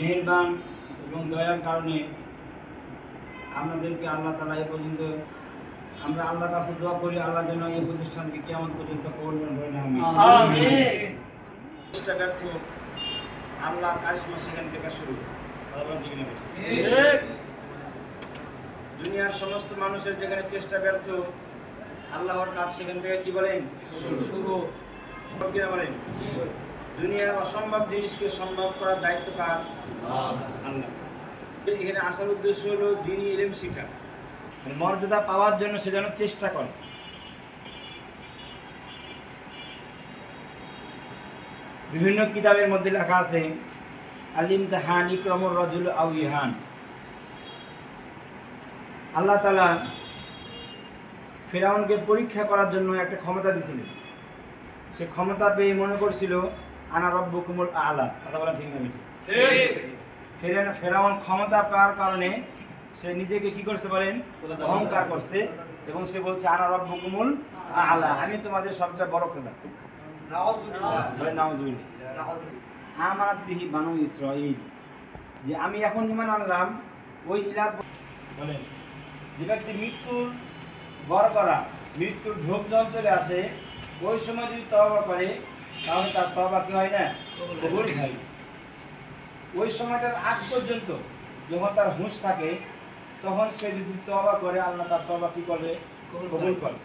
মেহেরবান এবং দয়ার কারণে আমাদেরকে আল্লাহ তালা এ পর্যন্ত আমরা আল্লাহর কাছে দোয়া করি আল্লাহ যেন এই প্রতিষ্ঠানকে কেমন পর্যন্ত কবল করে না আল্লাহ কারিশমা সেখান থেকে শুরু? দুনিয়ার সমস্ত মানুষের যেখানে চেষ্টা ব্যর্থ আল্লাহর কাজ সেখান থেকে কি বলেন? শুরু। বলেন? দুনিয়ার অসম্ভব জিনিসকে সম্ভব করার দায়িত্ব কার? আল্লাহ। এখানে আসার উদ্দেশ্য হলো দিনই এলেম শিখা। মানে মর্যাদা পাওয়ার জন্য সে যেন চেষ্টা করে। বিভিন্ন কিতাবের মধ্যে লেখা আছে আলিম তাহান ইক্রমর রজুল আউ ইহান। আল্লাহ তালা ফেরাউনকে পরীক্ষা করার জন্য একটা ক্ষমতা দিয়েছিলেন সে ক্ষমতা পেয়ে মনে করছিল আনা রব্ব কুমুল আলা। কথা বলা ঠিক না ফেরাউন ফেরাউন ক্ষমতা পাওয়ার কারণে সে নিজেকে কি করছে বলেন? অহংকার করছে এবং সে বলছে আনা রব্ব কুমুল আলা। আমি তোমাদের সবচেয়ে বড় খোদা। আমানত বিহি বানু ইসরাইল যে আমি এখন ইমান আনলাম ওই ইলার বলেন যে ব্যক্তি মৃত্যুর গড় করা মৃত্যুর ঢোক জল চলে আসে ওই সময় যদি তবা করে তাহলে তার তবা কি হয় না? কবুল হয়। ওই সময়টার আগ পর্যন্ত যখন তার হুঁশ থাকে তখন সে যদি তবা করে আল্লাহ তার তবা কি করবে? কবুল করে।